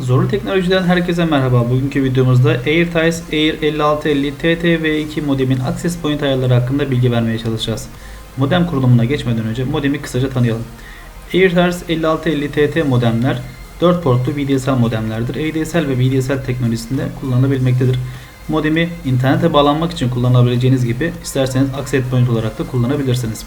Zorlu Teknoloji'den herkese merhaba. Bugünkü videomuzda AirTies Air 5650 TTV2 modemin access point ayarları hakkında bilgi vermeye çalışacağız. Modem kurulumuna geçmeden önce modemi kısaca tanıyalım. AirTies 5650 TT modemler 4 portlu VDSL modemlerdir. ADSL ve VDSL teknolojisinde kullanılabilmektedir. Modemi internete bağlanmak için kullanabileceğiniz gibi isterseniz access point olarak da kullanabilirsiniz.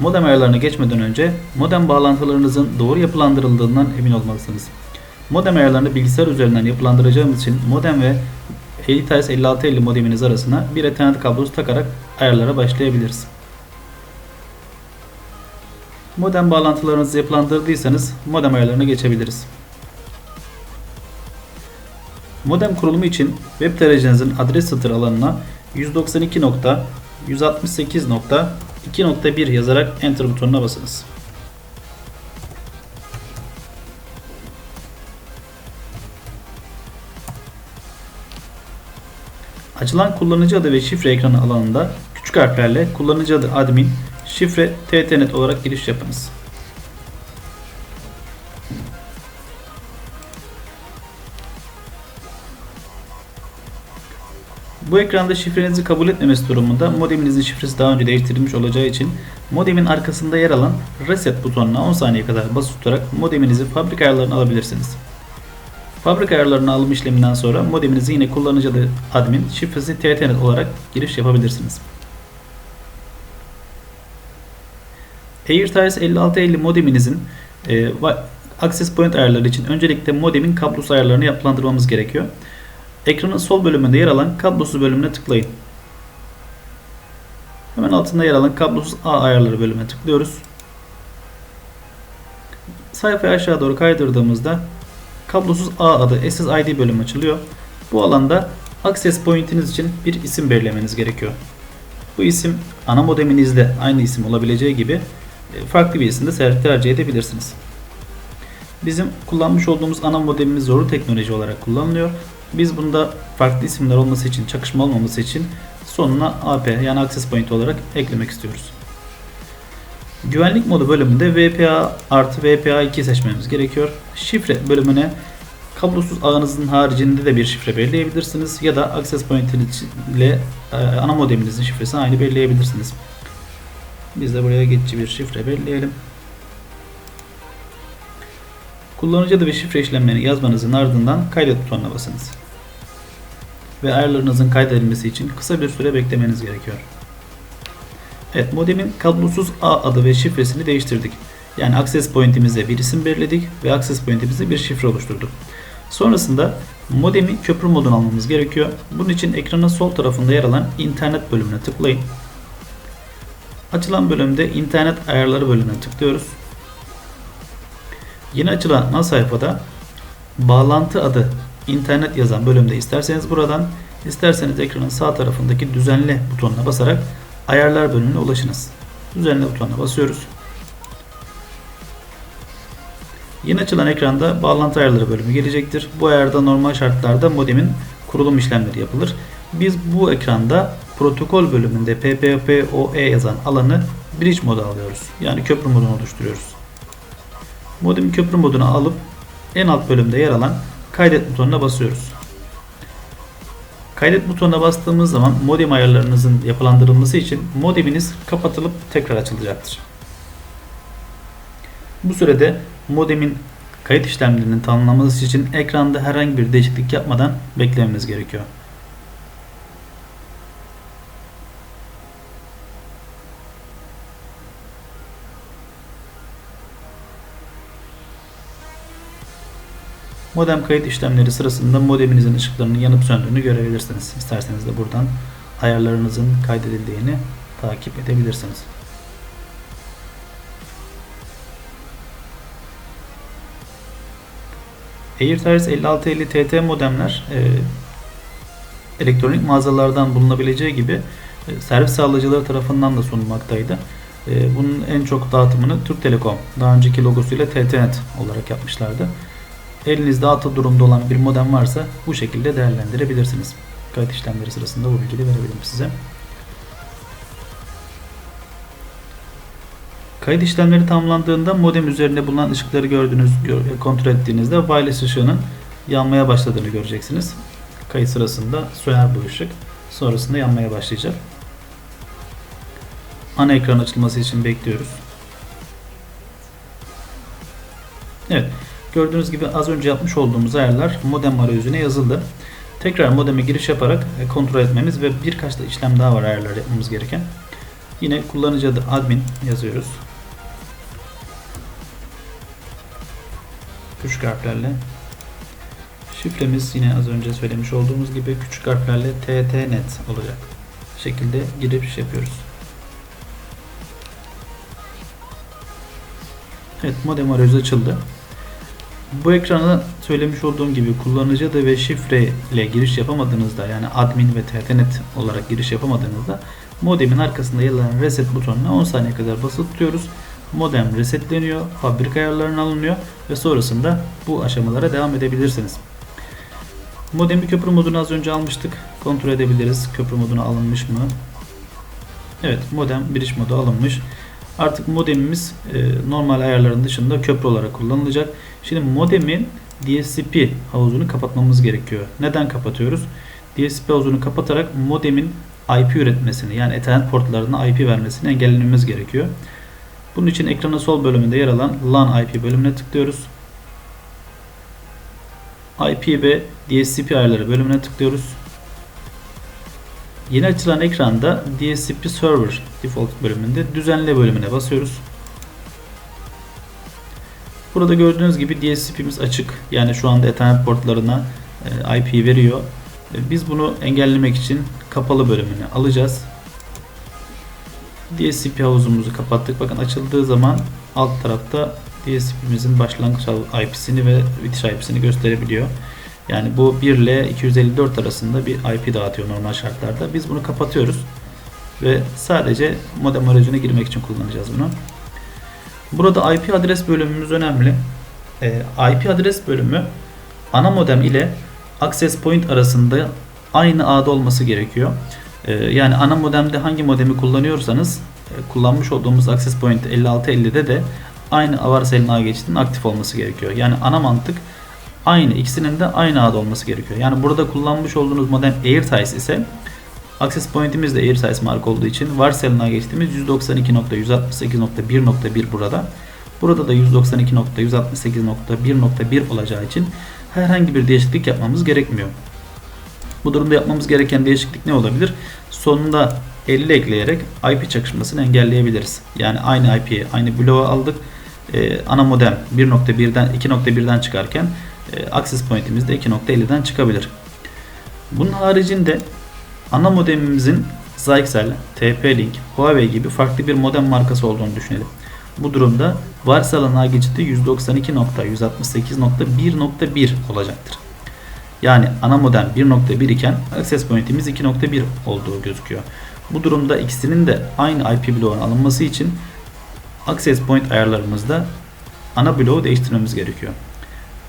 Modem ayarlarına geçmeden önce modem bağlantılarınızın doğru yapılandırıldığından emin olmalısınız. Modem ayarlarını bilgisayar üzerinden yapılandıracağımız için modem ve AirTies 5650 modeminiz arasına bir Ethernet kablosu takarak ayarlara başlayabiliriz. Modem bağlantılarınızı yapılandırdıysanız modem ayarlarına geçebiliriz. Modem kurulumu için web tarayıcınızın adres satır alanına 192.168.2.1 yazarak Enter butonuna basınız. Açılan kullanıcı adı ve şifre ekranı alanında küçük harflerle kullanıcı adı admin, şifre ttnet olarak giriş yapınız. Bu ekranda şifrenizi kabul etmemesi durumunda modeminizin şifresi daha önce değiştirilmiş olacağı için modemin arkasında yer alan reset butonuna 10 saniye kadar basılı tutarak modeminizi fabrika ayarlarına alabilirsiniz. Fabrika ayarlarına alım işleminden sonra modeminizi yine kullanıcı adı admin, şifresi ttnet olarak giriş yapabilirsiniz. AirTies 5650 modeminizin e, access point ayarları için öncelikle modemin kablosu ayarlarını yapılandırmamız gerekiyor. Ekranın sol bölümünde yer alan kablosuz bölümüne tıklayın. Hemen altında yer alan kablosuz A ayarları bölümüne tıklıyoruz. Sayfayı aşağı doğru kaydırdığımızda kablosuz A adı SSID bölümü açılıyor. Bu alanda access point'iniz için bir isim belirlemeniz gerekiyor. Bu isim ana modeminizde aynı isim olabileceği gibi e, farklı bir isim de tercih edebilirsiniz. Bizim kullanmış olduğumuz ana modemimiz zorlu teknoloji olarak kullanılıyor. Biz bunda farklı isimler olması için, çakışma olmaması için sonuna AP yani access point olarak eklemek istiyoruz. Güvenlik modu bölümünde VPA artı VPA 2 seçmemiz gerekiyor. Şifre bölümüne kablosuz ağınızın haricinde de bir şifre belirleyebilirsiniz ya da access point ile e, ana modeminizin şifresini aynı belirleyebilirsiniz. Biz de buraya geçici bir şifre belirleyelim. Kullanıcı adı ve şifre işlemlerini yazmanızın ardından kaydet butonuna basınız. Ve ayarlarınızın kaydedilmesi için kısa bir süre beklemeniz gerekiyor. Evet modemin kablosuz A adı ve şifresini değiştirdik. Yani access point'imize bir isim belirledik ve access point'imize bir şifre oluşturduk. Sonrasında modemi köprü moduna almamız gerekiyor. Bunun için ekranın sol tarafında yer alan internet bölümüne tıklayın. Açılan bölümde internet ayarları bölümüne tıklıyoruz. Yeni açılan ana sayfada bağlantı adı internet yazan bölümde isterseniz buradan isterseniz ekranın sağ tarafındaki düzenle butonuna basarak ayarlar bölümüne ulaşınız. Düzenle butonuna basıyoruz. Yeni açılan ekranda bağlantı ayarları bölümü gelecektir. Bu ayarda normal şartlarda modemin kurulum işlemleri yapılır. Biz bu ekranda protokol bölümünde PPPoE yazan alanı bridge modu alıyoruz. Yani köprü modunu oluşturuyoruz. Modemi köprü moduna alıp en alt bölümde yer alan kaydet butonuna basıyoruz. Kaydet butonuna bastığımız zaman modem ayarlarınızın yapılandırılması için modeminiz kapatılıp tekrar açılacaktır. Bu sürede modemin kayıt işlemlerinin tamamlanması için ekranda herhangi bir değişiklik yapmadan beklememiz gerekiyor. Modem kayıt işlemleri sırasında modeminizin ışıklarının yanıp söndüğünü görebilirsiniz. İsterseniz de buradan ayarlarınızın kaydedildiğini takip edebilirsiniz. AirTies 5650 TT modemler e, elektronik mağazalardan bulunabileceği gibi e, servis sağlayıcıları tarafından da sunulmaktaydı. E, bunun en çok dağıtımını Türk Telekom daha önceki logosuyla TTNet olarak yapmışlardı. Elinizde atıl durumda olan bir modem varsa bu şekilde değerlendirebilirsiniz. Kayıt işlemleri sırasında bu bilgiyi verebilirim size. Kayıt işlemleri tamamlandığında modem üzerinde bulunan ışıkları gördüğünüz, kontrol ettiğinizde wireless ışığının yanmaya başladığını göreceksiniz. Kayıt sırasında söner bu ışık. Sonrasında yanmaya başlayacak. Ana ekran açılması için bekliyoruz. Evet. Gördüğünüz gibi az önce yapmış olduğumuz ayarlar modem arayüzüne yazıldı. Tekrar modeme giriş yaparak e, kontrol etmemiz ve birkaç da işlem daha var ayarlar yapmamız gereken. Yine kullanıcı adı admin yazıyoruz. Küçük harflerle. Şifremiz yine az önce söylemiş olduğumuz gibi küçük harflerle ttnet olacak. Şekilde giriş yapıyoruz. Evet modem arayüzü açıldı. Bu ekrana söylemiş olduğum gibi kullanıcı adı ve şifre ile giriş yapamadığınızda yani admin ve ttnet olarak giriş yapamadığınızda modemin arkasında yer alan reset butonuna 10 saniye kadar basılı tutuyoruz. Modem resetleniyor, fabrika ayarlarına alınıyor ve sonrasında bu aşamalara devam edebilirsiniz. Modemi köprü moduna az önce almıştık. Kontrol edebiliriz. Köprü moduna alınmış mı? Evet modem bridge modu alınmış. Artık modemimiz e, normal ayarların dışında köprü olarak kullanılacak. Şimdi modemin DSCP havuzunu kapatmamız gerekiyor. Neden kapatıyoruz? DSCP havuzunu kapatarak modemin IP üretmesini yani Ethernet portlarına IP vermesini engellememiz gerekiyor. Bunun için ekranın sol bölümünde yer alan LAN IP bölümüne tıklıyoruz. IP ve DSCP ayarları bölümüne tıklıyoruz. Yeni açılan ekranda DSCP Server default bölümünde düzenle bölümüne basıyoruz. Burada gördüğünüz gibi DSCP'miz açık. Yani şu anda Ethernet portlarına e, IP veriyor. E, biz bunu engellemek için kapalı bölümünü alacağız. DSCP havuzumuzu kapattık. Bakın açıldığı zaman alt tarafta DSCP'mizin başlangıç IP'sini ve bitiş IP'sini gösterebiliyor. Yani bu 1 ile 254 arasında bir IP dağıtıyor normal şartlarda. Biz bunu kapatıyoruz ve sadece modem arayüzüne girmek için kullanacağız bunu. Burada IP adres bölümümüz önemli. E, IP adres bölümü ana modem ile access point arasında aynı ağda olması gerekiyor. E, yani ana modemde hangi modemi kullanıyorsanız e, kullanmış olduğumuz access point 5650'de de aynı varsayılan ağ geçidinin aktif olması gerekiyor. Yani ana mantık aynı ikisinin de aynı ağda olması gerekiyor. Yani burada kullanmış olduğunuz modem AirTice ise Access point'imiz de AirSize marka olduğu için varsayılına geçtiğimiz 192.168.1.1 burada. Burada da 192.168.1.1 olacağı için herhangi bir değişiklik yapmamız gerekmiyor. Bu durumda yapmamız gereken değişiklik ne olabilir? Sonunda 50 ekleyerek IP çakışmasını engelleyebiliriz. Yani aynı IP'ye aynı bloğu aldık. Ee, ana modem 1.1'den 2.1'den çıkarken e, access point'imiz de 2.50'den çıkabilir. Bunun haricinde ana modemimizin Zyxel, TP-Link, Huawei gibi farklı bir modem markası olduğunu düşünelim. Bu durumda varsayılan ağ geçidi 192.168.1.1 olacaktır. Yani ana modem 1.1 iken access point'imiz 2.1 olduğu gözüküyor. Bu durumda ikisinin de aynı IP bloğuna alınması için access point ayarlarımızda ana bloğu değiştirmemiz gerekiyor.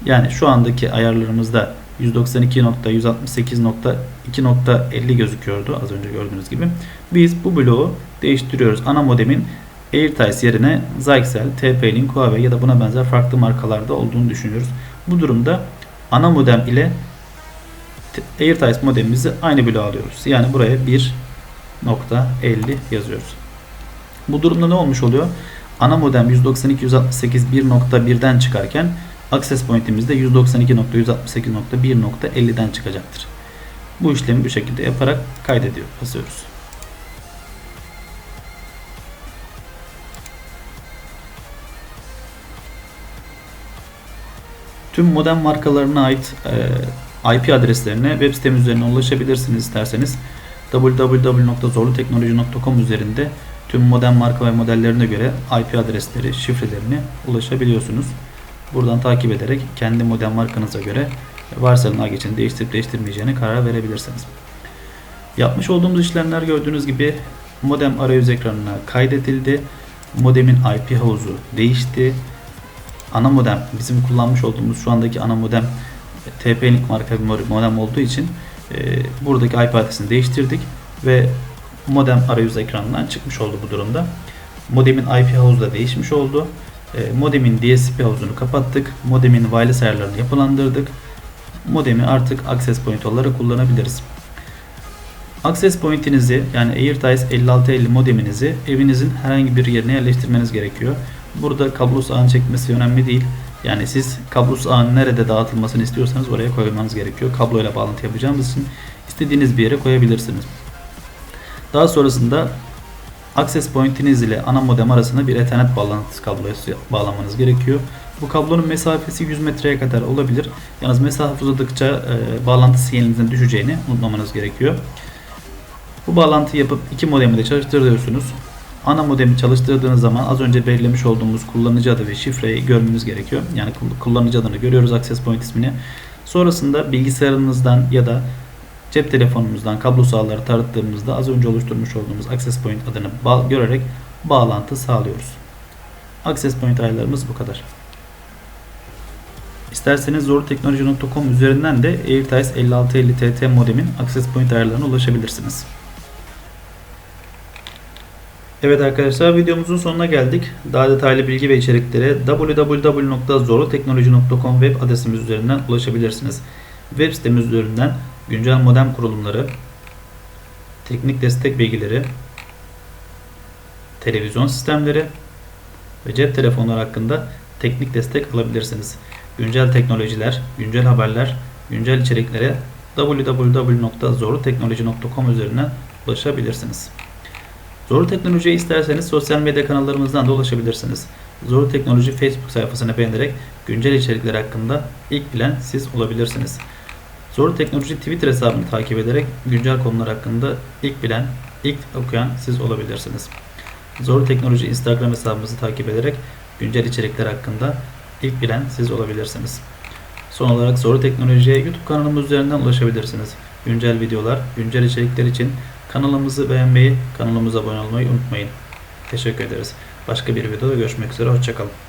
Yani şu andaki ayarlarımızda 192.168.2.50 gözüküyordu az önce gördüğünüz gibi. Biz bu bloğu değiştiriyoruz. Ana modemin AirTice yerine Zyxel, TP-Link, Huawei ya da buna benzer farklı markalarda olduğunu düşünüyoruz. Bu durumda ana modem ile AirTice modemimizi aynı bloğa alıyoruz. Yani buraya 1.50 yazıyoruz. Bu durumda ne olmuş oluyor? Ana modem 192.168.1.1'den çıkarken access point'imiz de 192.168.1.50'den çıkacaktır. Bu işlemi bu şekilde yaparak kaydediyor, basıyoruz. Tüm modem markalarına ait e, IP adreslerine web sitemiz üzerinden ulaşabilirsiniz isterseniz. www.zorluteknoloji.com üzerinde tüm modem marka ve modellerine göre IP adresleri, şifrelerini ulaşabiliyorsunuz. Buradan takip ederek kendi modem markanıza göre varsayılan ağ geçini değiştirip değiştirmeyeceğine karar verebilirsiniz. Yapmış olduğumuz işlemler gördüğünüz gibi modem arayüz ekranına kaydedildi. Modemin IP havuzu değişti. Ana modem bizim kullanmış olduğumuz şu andaki ana modem TP-Link marka bir modem olduğu için e, buradaki IP adresini değiştirdik ve modem arayüz ekranından çıkmış oldu bu durumda. Modemin IP havuzu da değişmiş oldu. E, modemin DSP havuzunu kapattık. Modemin wireless ayarlarını yapılandırdık. modemi artık access point olarak kullanabiliriz. Access point'inizi yani AirTies 5650 modeminizi evinizin herhangi bir yerine yerleştirmeniz gerekiyor. Burada kablosuz ağın çekmesi önemli değil. Yani siz kablosuz ağın nerede dağıtılmasını istiyorsanız oraya koymanız gerekiyor. Kabloyla bağlantı yapacağımız için istediğiniz bir yere koyabilirsiniz. Daha sonrasında access point'iniz ile ana modem arasında bir ethernet bağlantısı kablosu bağlamanız gerekiyor. Bu kablonun mesafesi 100 metreye kadar olabilir. Yalnız mesafe uzadıkça e, bağlantı sinyalinizin düşeceğini unutmamanız gerekiyor. Bu bağlantıyı yapıp iki modemi de çalıştırıyorsunuz. Ana modemi çalıştırdığınız zaman az önce belirlemiş olduğumuz kullanıcı adı ve şifreyi görmemiz gerekiyor. Yani kullanıcı adını görüyoruz access point ismini. Sonrasında bilgisayarınızdan ya da cep telefonumuzdan kablosuz ağları tarattığımızda az önce oluşturmuş olduğumuz access point adını ba- görerek bağlantı sağlıyoruz. Access point ayarlarımız bu kadar. İsterseniz zorteknoloji.com üzerinden de AirTies 5650 TT modemin access point ayarlarına ulaşabilirsiniz. Evet arkadaşlar videomuzun sonuna geldik. Daha detaylı bilgi ve içeriklere www.zoroteknoloji.com web adresimiz üzerinden ulaşabilirsiniz. Web sitemiz üzerinden güncel modem kurulumları, teknik destek bilgileri, televizyon sistemleri ve cep telefonları hakkında teknik destek alabilirsiniz. Güncel teknolojiler, güncel haberler, güncel içeriklere www.zoruteknoloji.com üzerinden ulaşabilirsiniz. Zoru Teknoloji'ye isterseniz sosyal medya kanallarımızdan da ulaşabilirsiniz. Zoru Teknoloji Facebook sayfasını beğenerek güncel içerikler hakkında ilk bilen siz olabilirsiniz. Zoru Teknoloji Twitter hesabını takip ederek güncel konular hakkında ilk bilen, ilk okuyan siz olabilirsiniz. Zoru Teknoloji Instagram hesabımızı takip ederek güncel içerikler hakkında ilk bilen siz olabilirsiniz. Son olarak Zoru Teknoloji'ye YouTube kanalımız üzerinden ulaşabilirsiniz. Güncel videolar, güncel içerikler için kanalımızı beğenmeyi, kanalımıza abone olmayı unutmayın. Teşekkür ederiz. Başka bir videoda görüşmek üzere. Hoşçakalın.